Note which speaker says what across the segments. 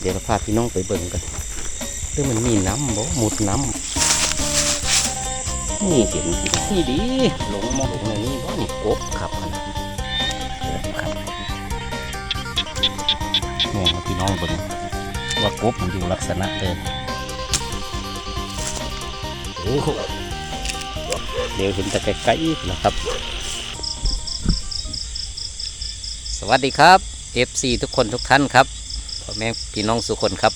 Speaker 1: เดี๋ยวเราพาพี่น้องไปเบิ่งกันเรื่องมันมีน้ำบ่หมุดน้ำนี่เห็นนี่ดีหลงมองหลงในนี้บ่นี่กบครับอันนั้นเดี๋ยวครับมองพี่น้องเบิ่งว่ากบมันอยู่ลักษณะเดิมโอ้โหเดี๋ยวเห็นแต่ไกลๆนะครับ สวัสดีครับ FC ทุกคนทุกท่านครับ แม่พี่น้องสุคนครับ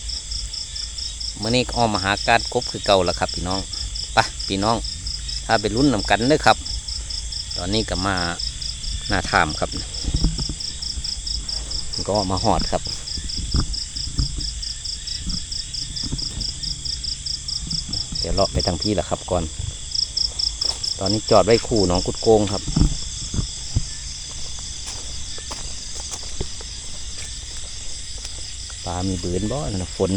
Speaker 1: เมื่อนี้ก็ออกมาหาการกบคือเก่าแล้วครับ พี่น้องไปพี่น้อง ถ้าไปรุ่นนำกันเด้อครับ ตอนนี้ก็มาหน้าถามครับ ก็มาหอดครับเดี๋ยวเลาะไปทางพี่แหละครับก่อน ตอนนี้จอดไว้คู่หน้องกุดโกงครับ ปลามีบืนบ่นะฝน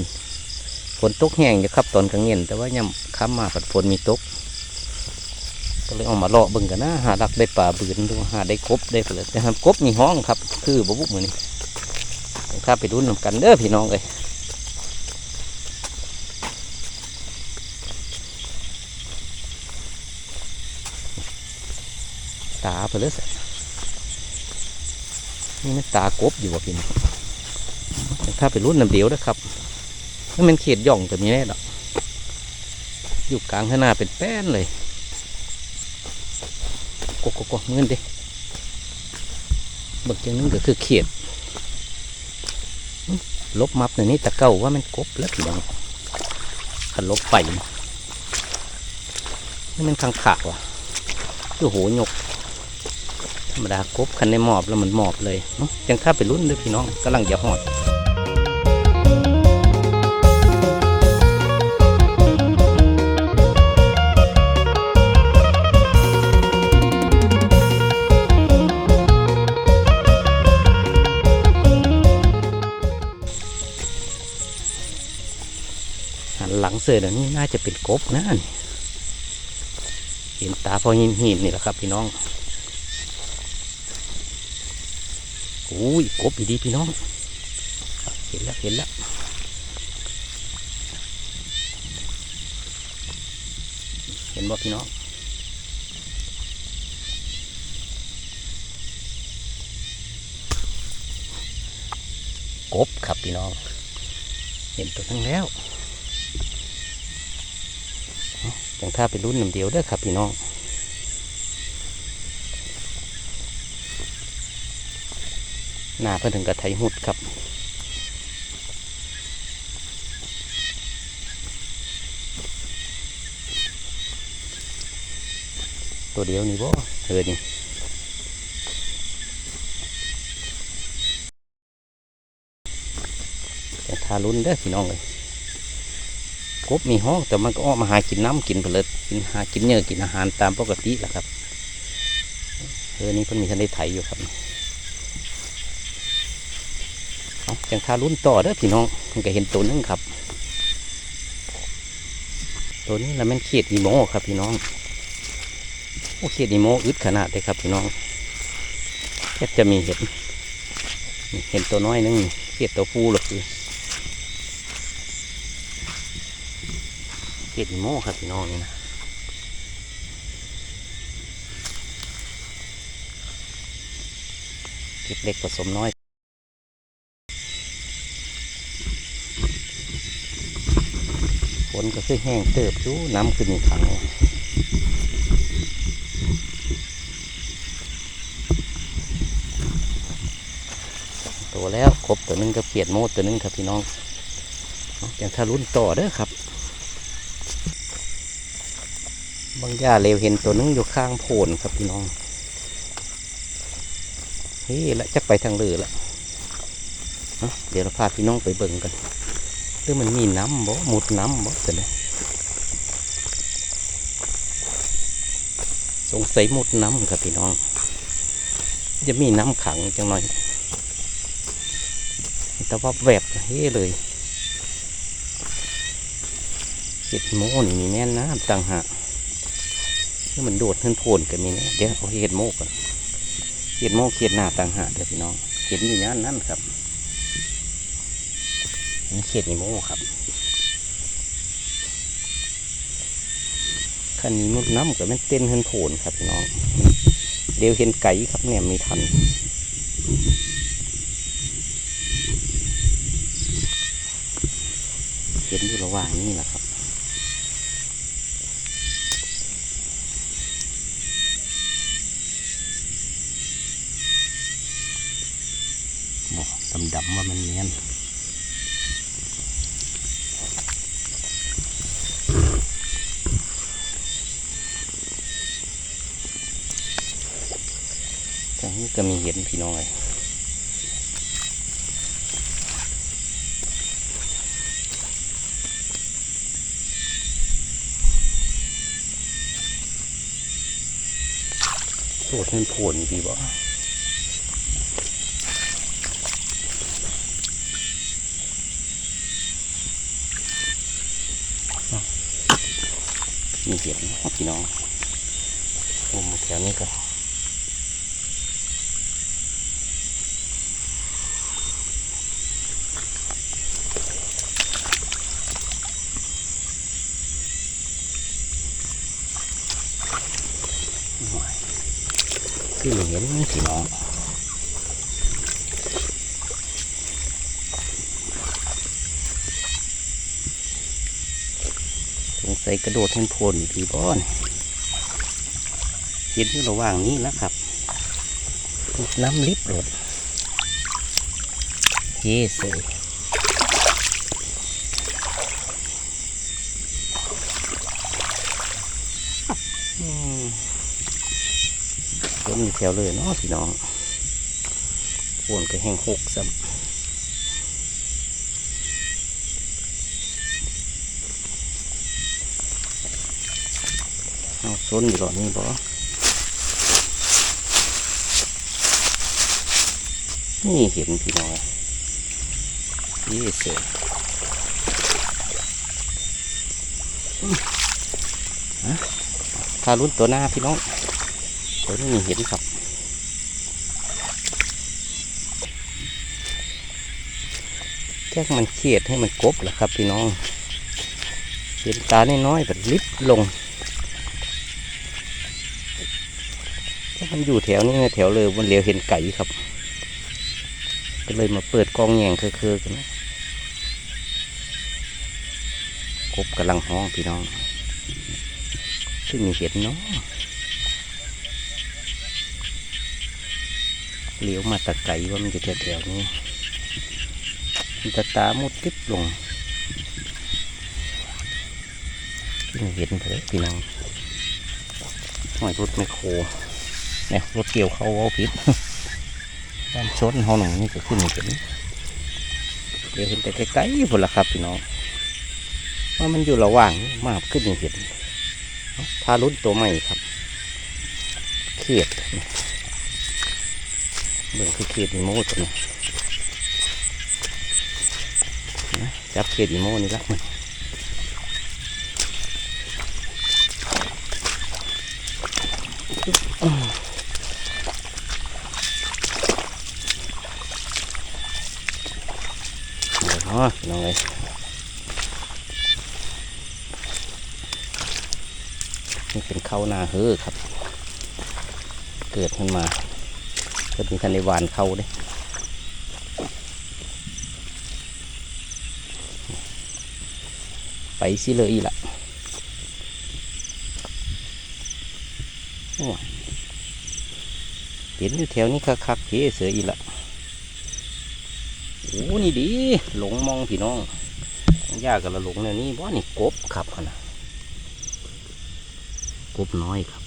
Speaker 1: ฝนตกแห้งอยู่ครับตอนกลางเย็นแต่ว่าย่ำค้ำมาผัดฝนมีตก ก็เลยเออกมาเลาะเบิ่งกันนะหาดักได้ปลาบืนดูหาได้กบได้เปลือกแต่หากบมีห้องครับ คือบ่บุกมือนนี่ข้าไปรุ่นนำกันเด้อพี่น้องเลยตาเปลือกนี่มันตากบอยู่ว่ะพี่น้อง ถ้าไปรุ่นน้ำเดียวนะครับถ้ามันเขตหย่องจะมีแน่ดอกอยู่กลางข้างหน้าเป็นแป้นเลยกกกกเงินดิบักอย่างนึงก็คือเขียดลบมับในนี้ตะเก้าว่ามันกบแล้วพี่น้องขันลบไปนี่มันขังขาว่ะคือโหยกธรรมดากบคันในหมอบแล้วมันหมอบเลยนะยังถ้าไปรุ่นด้วยพี่น้องกำลังจะหอด งเสือเดี๋ยวนี้น่าจะเป็นกบนะนี่เห็นตาพอหินหินนี่แหละครับ พี่น้องอุ้ยกบดีพี่น้อง เห็นแล้วเห็นแล้วเห็นบ่พี่น้องกบครับพี่น้อง เห็นตัวทั้งแล้ว ยังถ้าไปรุ่นหนึ่งเดียวเด้อครับพี่น้องหน้าเพื่อถึงกระไทยหุดครับตัวเดียวนี่บ่เออนี่แต่ทารุนเด้อพี่น้องเลย กบมีห้องแต่มันก็ออกมาหากินน้ำกินผลิตกินหากินเนื้อกินอาหารตามปกติแหละครับเออนี่เพิ่นมีทันได้ไถอยู่ครับจังทารุ่นต่อเด้อพี่น้องมันก็เห็นตัวนึงครับ ตัวนี้ละแมันเขียดอีโมครับพี่น้องโอ้เขียดอีโมอึดขนาดเลยครับพี่น้องแค่จะมีเห็นเห็นตัวน้อยนึงเขียดตัวฟูหรอกคือ ห็ดโม่ครับพี่น้องนี่นะเก็บเล็กผสมน้อยฝนก็คือแห้งเติบจูน้ำขึ้นขังตัวแล้วครบตัวหนึงกับเขียดโมดตัวหนึงครับพี่น้องอย่างถ้ารุนต่อเด้อครับ บางย่าเลวเห็นตัวนึงอยู่ข้างโพนครับพี่น้องเฮ้ยละจักไปทางเรือละเอ้าเดี๋ยวเราพาพี่น้องไปเบิ่งกันหรือมันมีน้ำบ่หมุดน้ำบ่จะเลยสงสัยหมุดน้ำครับพี่น้อง จะมีน้ำขังจังหน่อย แต่ว่าแวบเฮ้เลยเห็ดโม่นี่มีแม่นน้ำต่างหาก นี่มันโดดขึ้นโผล่กันมีเนี่ยเดี๋ยวเอาเห็ดโมกก่อนเห็ดโมกเขียดหน้าต่างหากเดี๋ยวพี่น้องเห็นอยู่นั้นนั่นครับนี่เขียดนิโมครับคันนี้มุดน้ำกับมันเต้นเฮินโผนครับพี่น้องเดี๋ยวเห็นไก่ครับเนี่ยมีทันเห็นอยู่ระหว่างนี้แหละครับำๆว่ามันเนียนนี้ก็มีเห็นพี่น้องเลยโคตรเห็นโผลดีบ่ เห็นนะครับพี่น้องมุมแถวนี้ก็คือเห็นพี่น้อง สงสัยกระโดดเห็นโพนพี่บอนเห็นอยู่ระหว่างนี้แล้วครับน้ำลิบรถเฮ้สยอืมต้นอยู่แถวเลยเนาะพี่น้องโวนก็แห้งหกซ้ำ เอาต้นอยู่หรอนี่บ่นี่เห็นพี่น้องยี่เสยอืมฮะทารุ่นตัวหน้าพี่น้องตัวนี้มีเห็นครับแค่มันเครียดให้มันกบแหละครับพี่น้อง เห็นตาน้อยๆแบบลิบลง มันอยู่แถวนี้แถวเลยมันเหลียวเห็นไก่ครับ ก็เลยมาเปิดกองแยงเคือๆกันนะกบกำลังห้องพี่น้องซึ่งมีเห็นเนาะเลี้ยวมาตะไก่ว่ามันจะแถวๆนี้มันจะตามุดติ๊บลงที่เห็นเลยพี่น้องหอยรถไมคโคร เนี่ยรถเกี่ยวเขาเอาผิดด้านชนเขาหนึ่งนี่ก็ขึ้นเห็นเดี๋ยวเห็นแต่ไกลๆหมดละครับพี่น้องว่ามันอยู่ระหว่างมากขึ้นเห็นทารุ่นตัวใหม่ครับ เขียดเบิ่งคือเขียดมีโมดตัวนี้จับเขียดอีโมนี่ละมันเดี๋ยวเนาะน้องเลยนี่เป็นเข้านาเฮือครับ เกิดขึ้นมาเกิดมีทันในวานเข้าด้วยไปสิเลยอีละเห็นอยู่แถวนี้คักๆเฮ้เสืออีละ โอ้นี่ดี หลงมองพี่น้องยากกับละหลงเนี่ยนี่บ่นี่กบครับหั่นนะกบน้อยครับ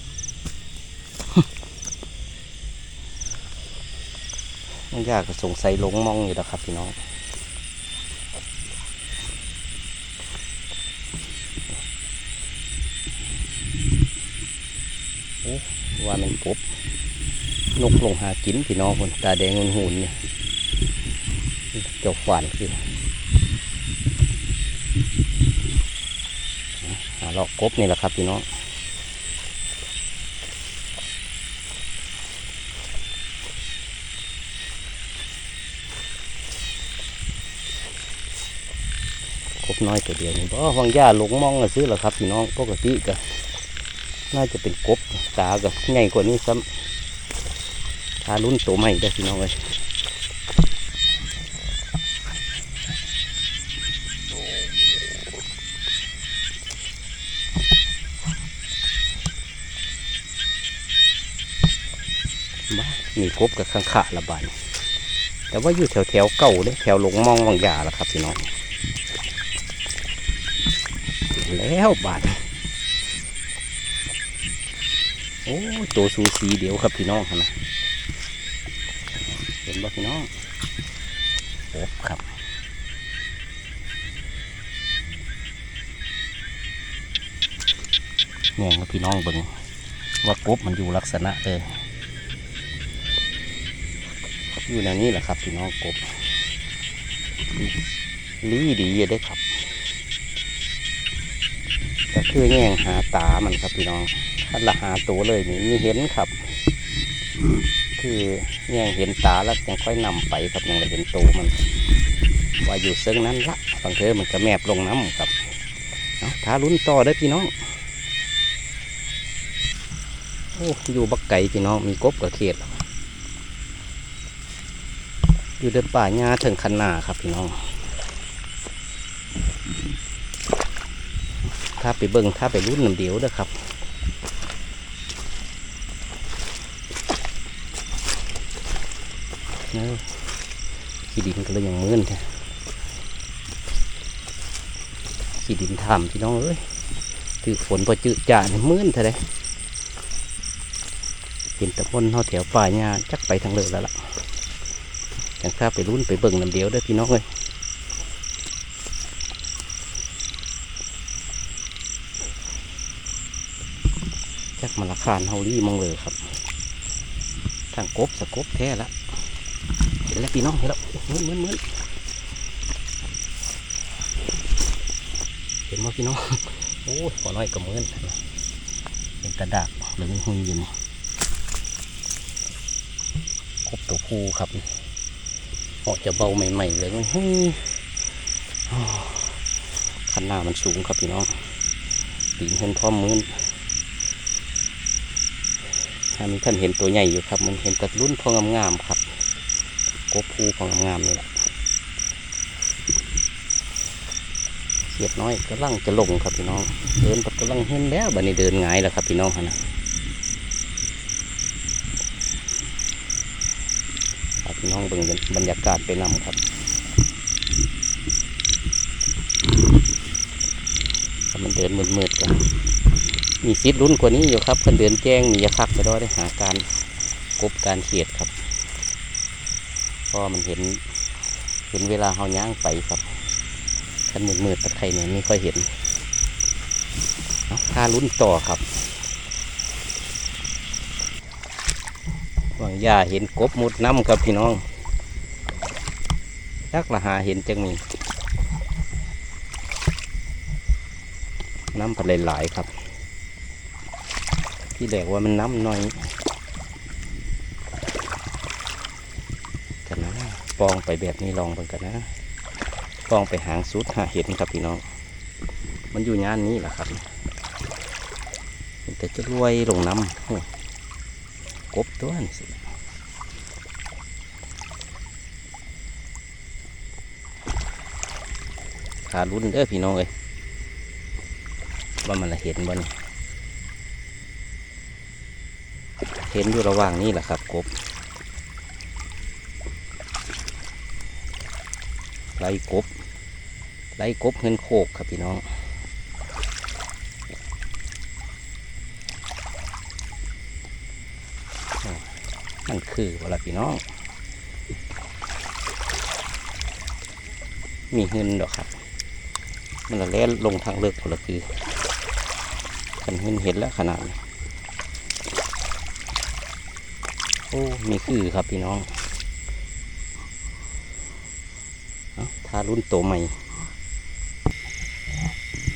Speaker 1: ยากก็สงสัยหลงมองอยู่แล้วครับพี่น้องว่ามันกบนกลงหากินพี่น้องคนตาแดงหุ่นหุ่นเนี่ย เจ้าขวานคือหาลอกกบนี่แหละครับพี่น้องคบน้อยตัวเดียวนี่บ่วางหญ้าหลงมองก็ซื้อแล้วครับพี่น้องปกติก็น่าจะเป็นกบตาก็ใหญ่กว่านี้ซ้ำถ้ารุ่นตัวใหม่ได้พี่น้องเลย มีกบกับข้างขาละบาดนแต่ว่าอยู่แถวแถวๆเก่าเด้แถวลงมองวางหญ้าแล้วครับพี่น้องแล้วบาดนี้โอ้ตัวสูสีเดียวครับพี่น้องนะเห็นบ่พี่น้องโอบครับแง่งพี่น้องเบิ่งว่ากบมันอยู่ลักษณะเลย อยู่แนวนี้แหละครับพี่น้องกบลีดีอยู่ได้ครับก็คือแย่งหาตามันครับพี่น้องถ้าละหาตัวเลยนี่มีเห็นครับ คือแย่งเห็นตาแล้วยังค่อยนำไปครับยังเห็นตัวมัน ว่าอยู่เซิงนั้นละบางเทอมันก็แมบลงน้ำครับเอาท้าลุ้นต่อได้พี่น้องโอ้อยู่บักไก่พี่น้องมีกบกับเขียด อยู่เดินป่าหญ้าถึงคันนาครับพี่น้อง ถ้าไปเบิ่งถ้าไปรุ่นน้ำเดียวเด้อครับนะขี้ดินก็เลยยังมืนแท้ขี้ดินทำพี่น้องเอ้ยถือฝนพอจืดจ่าเนี่ยมืนเท่าไรเห็นตะพนเขาแถวป่าหญ้าจักไปทางเลยแล้วล่ะ แต่ถ้าไปรุ่นไปเบิ่งน้ำเดียวเด้อพี่น้องเอ้ยจักมาละคานเฮาลี่มองเลยครับทางกบสะกบแท้ละเห็นแล้วพี่น้องเห็นแล้วเหมือนเหมือนเหมือนเห็นมั้พี่น้องโอ้ยขอน้อยก็เหมือนเป็นกระดากหรือหุยอยินกบตัวผู้ครับ เหาะจะเบาใหม่ๆเลยมันหนหน้ามันสูงครับพี่น้องตีนเห็นพร้อมมือนถ้ามีท่านเห็นตัวใหญ่อยู่ครับ มันเห็นแต่รุ่นพองงามๆครับกบภูพองงามๆนี่แหละเสียดน้อยกำลังจะลงครับพี่น้อง เดินกำลังเห็นแล้วบัดนี้เดินหงายแล้วครับพี่น้องฮะนะครับ พี่น้องเบิ่งบรรยากาศไปนำครับถ้ามันเดินมืดๆกันมีซิดรุ่นกว่านี้อยู่ครับเพิ่นเดินแจ้งมียาคักจะได้หาการกบการเขียดครับเพราะมันเห็นเห็นเวลาเฮาย่างไปครับคันมืดๆตะไคร่เนี่ยไม่ค่อยเห็นเอาถ้ารุ่นต่อครับหวัง ย่าเห็นกบมุดน้ำครับพี่น้องยักละหาเห็นจังมีน้ำพันหลายๆครับ ที่แรกว่ามันน้ำน้อยกันนะปองไปแบบนี้ลองเบิ่งกันนะปองไปหางสุดหาเห็นครับพี่น้อง มันอยู่ย่านนี้แหละครับแต่จะรวยลงน้ำกบตัวนี่สิาลุ้นเด้อพี่น้องเอ้ยว่ามันละเห็นบ่นี่เห็นอยู่ระหว่างนี้แหละครับกบไล่กบไล่กบเงินโคกครับพี่น้องอ้าวนั่นคือเวลาพี่น้อง มีเงินดอกครับ มันละแล่นลงทางเลือกพละคือคันเงินเห็นแล้วขนาดโอ้มีคือครับพี่น้องอาทารุ่นโตใหม่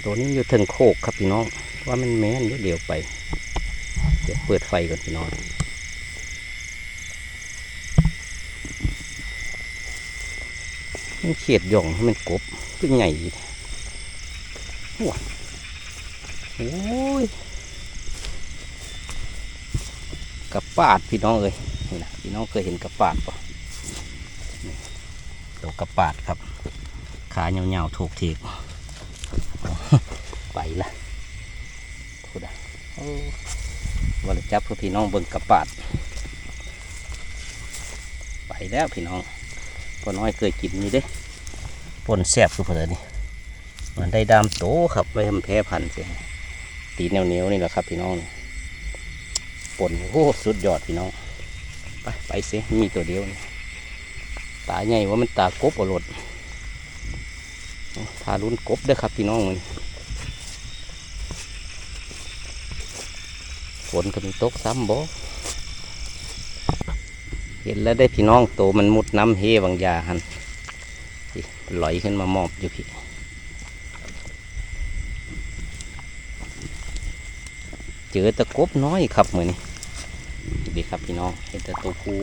Speaker 1: ตัวนี้อยู่เทิงโคกครับพี่น้อง ว่ามันแม่นเดียวไป เดี๋ยวเปิดไฟก่อนพี่น้องมันเขียดหย่องให้มันกบขึ้นใหญ่ ว้าโอ้ยกระปาดพี่น้องเอ้ยนี่นะพี่น้องเคยเห็นกระปาดปะตัวกระปาดครับ ขาเหยวๆถูกเทกไปละพูดอะวันละจับเพื่อพี่น้องเบิ่งกระปาด ไปแล้วพี่น้องพอน้อยเคยกินนี่เด้ปนแซ่บคือเพื่อนนี่ มันได้ดามโตครับไว้ทำแพ้พันธุ์เสียตีเนียวๆนี่แหละครับ พี่น้องปนโอ้สุดยอดพี่น้อง ไปไปเสียมีตัวเดียวนี่ตาใหญ่ว่ามันตากบอรดทารุนกบด้อครับพี่น้องมันฝนก็มีตกซ้ำบ่เห็นแล้วได้พี่น้องโตมันมุดน้ำเฮบางยาหันลอยขึ้นมามอบอยู่พี่ เจอตะกบน้อยครับเหมือนนี่ดีครับพี่น้องเห็นแต่ตัวผู้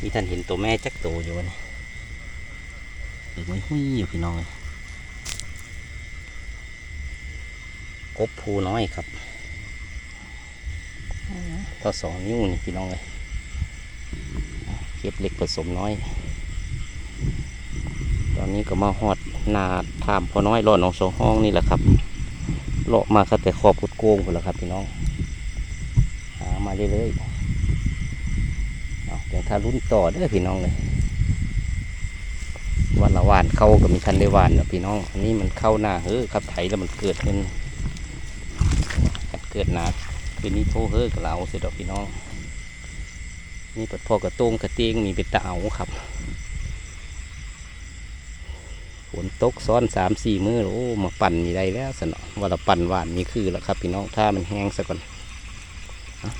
Speaker 1: นี่ท่านเห็นตัวแม่จักโตอยู่วะนี่หรือไม่หุ้ยอยู่พี่น้องเลยกบผู้น้อยครับต่อสองนิ้วนี่พี่น้องเลยเก็บเล็กผสมน้อย ตอนนี้ก็มาหอดนาถามพอน้อยรอดน้องสองห้องนี่แหละครับ เลาะมาครับแต่ขอบกุดโกงหมดแล้วครับพี่น้องหามาเรื่อยๆเอาแต่ถ้ารุ่นต่อเด้อพี่น้องเลยวันละวานเข้าก็มีทันได้วานนะพี่น้องอันนี้มันเข้าหน้าเฮ้อครับไถแล้วมันเกิดขึ้นเกิดหนาคืนนี้โทเฮ้อกับเราเสร็จดอกพี่น้อง นี่ปัดพอกระโต้งกระเตียงมีเป็นตะเอาครับฝน ตกซ้อนสามสี่มือโอ้มาปั่นมีได้แล้วสนอว่าเราปั่นหวานมีคือแล้วครับพี่น้องถ้ามันแห้งซะก่อนอา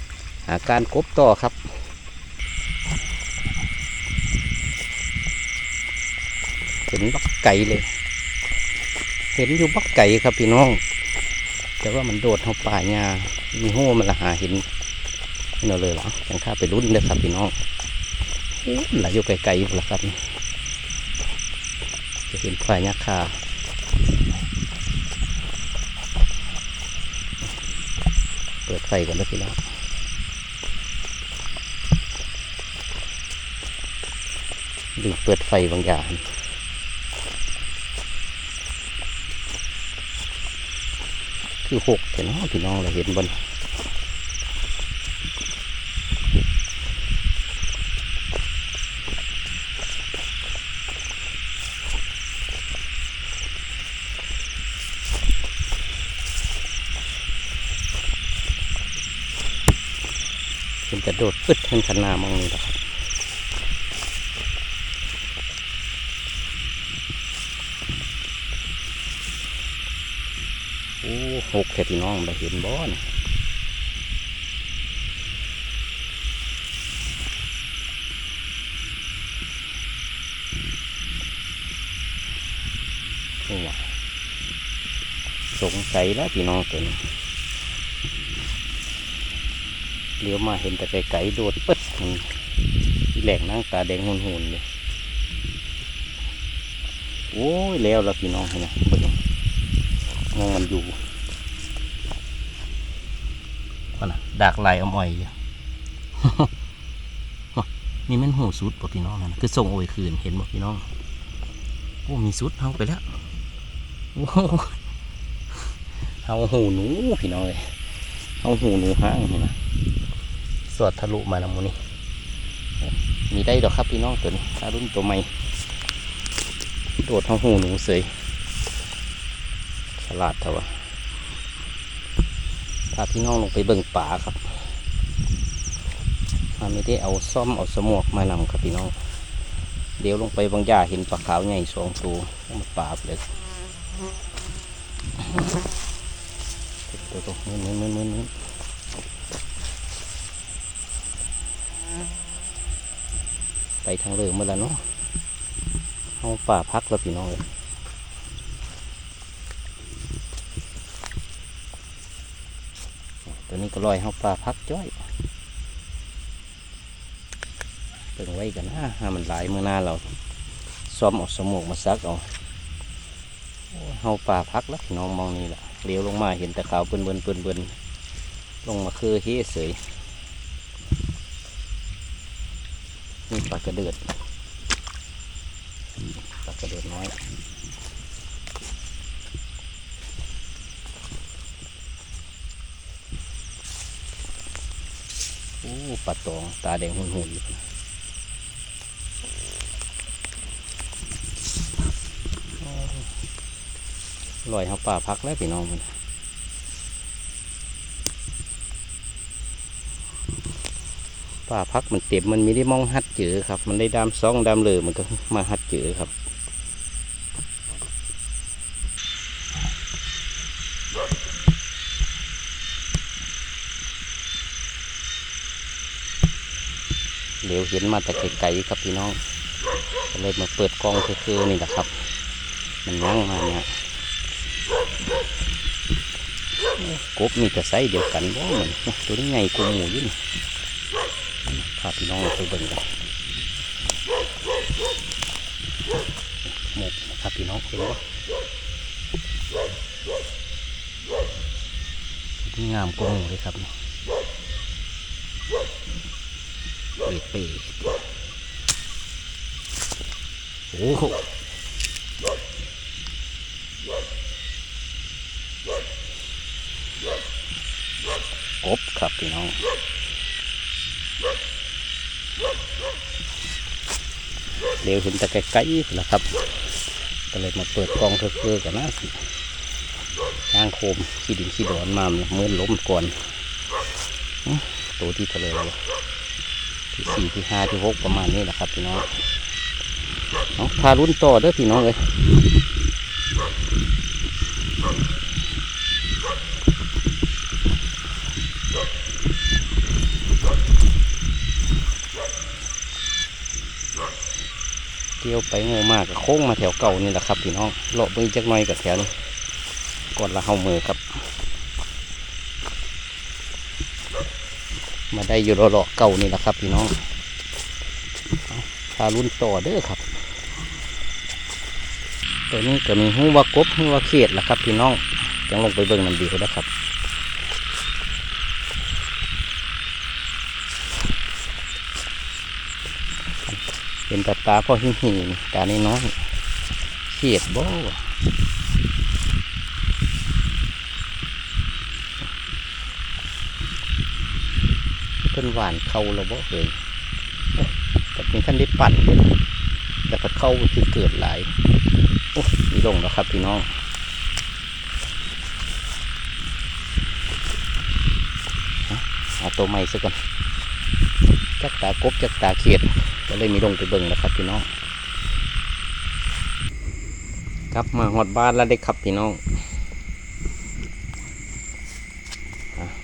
Speaker 1: หาการกบต่อครับเห็นบักไก่เลย เห็นอยู่บักไก่ครับพี่น้อง แต่ว่ามันโดดเข้าป่าหญ้ามีหัวมันละหาเห็นนี่เราเลยหรอจังข้าไปรุ่นเลยครับพี่น้องโอ้ไหลอยู่ไกลๆอยู่ละครับนี่ เห็นฝ่ายยักษ์คาเปิดไฟก่อนนะพี่น้องดูเปิดไฟบางอย่างคือหกแต่เนาะพี่น้องเราเห็นบน กระโดดปึ๊ดขึ้นขนามองนี่แหละครับโอ้หกแค่พี่น้องเราเห็นบ่อนสงสัยแล้วพี่น้องตัวนี้ เลี้ยวมาเห็นแต่ไกลๆโดดปึ๊ดแหลกนั่งตาแดงหุ่นเลยโอ้ยแล้วละพี่น้องเห็นไหมเบิ่งมองมันอยู่ก็นะดากลายอาอ่อยนี่แมันหูสุดป่พี่น้องนะคือส่งโอยคืนเห็นบ่พี่น้องโอ้มีสุดเฮาไปแล้วโอ้เฮาหูหนูพี่น้องเลยเฮาหูหนูห้างเห็นไหม สวดทะลุมาแล้วมูนี่มีได้ดอกครับพี่น้องตัวนี้ถ้ารุ่นตัวใหม่โดดท้องหูหนูเสยฉลาดเท่าวะพาพี่น้องลงไปเบิ่งป่าครับถ้าไม่ได้เอาซ่อมเอาสมวกมานำครับพี่น้อง เดี๋ยวลงไปบางย่าเห็นปลาขาวใหญ่สองตัวเอามาปราเลยตัวตัวมืนมืนมืนมืนมืน ไปทางเรือมาแล้วเนาะเอาป่าพักแล้วพี่น้องเลยตัวนี้ก็ลอยเอาป่าพักจ้อยเปิงไว้กันนะห้ามันหลายเมื่อหน้าเราซ้อมเอาสมองมาซักเอาโอ้เฮาป่าพักแล้วพี่น้องมองนี่แหละเลี้ยวลงมาเห็นแต่ขาวเปิ้นเบิ้นเปิ้นเบิ้นลงมาคือเฮ้เสยนี่ปลากระเดือดปลากระเดือดน้อยโอ้ปลาตองตาแดงหุ่นหุ่นอยู่ลอยเขาป่าพักแล้วพี่น้องมัน ป่าพักมันเต็มมันมีได้มองฮัดเจอครับ มันได้ดามซองดามเลยมันก็มาฮัดเจอครับเดี๋ยวเห็นมาแต่ไกลๆครับพี่น้องก็เลยมาเปิดกล้องคือๆนี่แหละครับ มันยั่งมาเนี่ยกบมีแต่ไซส์เดียวกันว่ามันตัวนี้ใหญ่กว่าหมูยิ่นี่ พาพี่น้องไปเบิ่งกันหมกนะครับพี่น้องเห็นว่งามกว่าหมูเลยครับเปีเปีโอ้โหกบครับพี่น้อง เดี๋ยวเห็นแต่ไกลๆนะครับ ก็เลยมาเปิดกองเพื่อๆกันนะย่างโคมขี้ดินขี้ดอนมาเมื่อล้มก่อนตัวที่เทะเลเลยวที่สี่ที่ห้าที่หกประมาณนี้แหละครับพี่น้องเอาพารุ่นต่อเด้อพี่น้องเลย เที่ยวไปงมากกับโค้งมาแถวเก่านี่แหละครับพี่น้องเลาะเบิ่งจักหน่อยกับแถวนี้ก่อนละเฮามือครับ มาได้อยู่รอๆเก่านี่แหละครับพี่น้องเอาพารุ่นต่อเด้อครับ ตัวนี้ก็มีหูว่ากบหูว่าเขียดละครับพี่น้องจังลงไปเบิ่งน้ำดีเขานะครับ เป็นตาตาพ่อหินหินตาในน้อยเขียดบ่เพิ่นหวานเข้าแล้วบ่เคยแต่มีท่านได้ปั่นเลยแต่พัดเข้าคือเกิดหลายโอ้มีลงแล้วครับพี่น้องเอาเอาตัวใหม่ซะก่อนจักตากบจักตาเขียด ก็เลยมีลงไปเบิ่งแล้วครับพี่น้องกลับมาหอดบ้านแล้วได้ครับพี่น้อง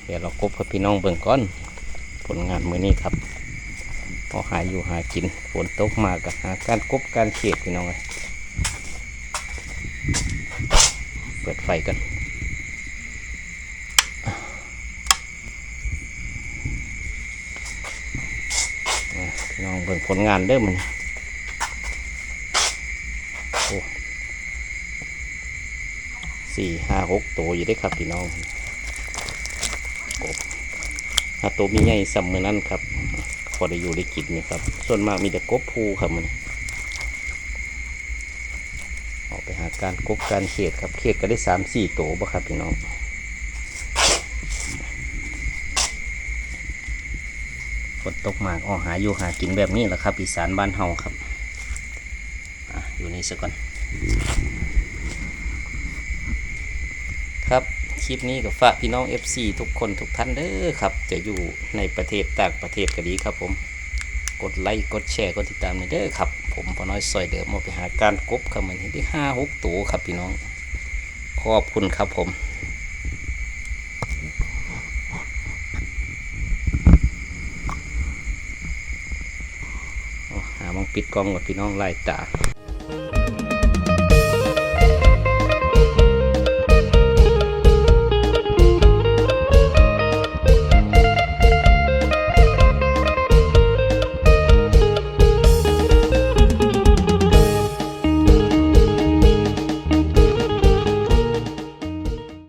Speaker 1: เดี๋ยวเรากบกับพี่น้องเบิ่งก่อน ผลงานมือนี้ครับพอหายอยู่หากินฝนตกมากับหาการกบการเขียดพี่น้องเลยเปิดไฟกันอะพี่น้องเบิ่ง ผลงานเด้อมันโอ้สี่ห้าหกตัวอยู่ได้ครับพี่น้องกบถ้าตัวมีใหญ่ซ้ำมือนั่นครับพอได้อยู่ได้กินนี่ครับ ส่วนมากมีแต่กบภูครับมันออกไปหาการกบการเขียดครับเขียดก็ได้สามสี่ตัวบ่ครับพี่น้องฝน ตกมากออกหาอยู่หากินแบบนี้แหละครับอีสานบ้านเฮาครับออยู่นี่สักก่อน ครับคลิปนี้ก็ฝากพี่น้อง FC ทุกคนทุกท่านเด้อครับ จะอยู่ในประเทศต่างประเทศก็ดีครับผมกดไลค์กดแชร์กดติดตามเด้อครับ ผมพอน้อยซอยเดิมมาไปหาการกบครับมันเห็นที่ห้าหกตัวครับพี่น้องขอบคุณครับผมเอาหามอง ปิดกล้องกับพี่น้องไล่ตา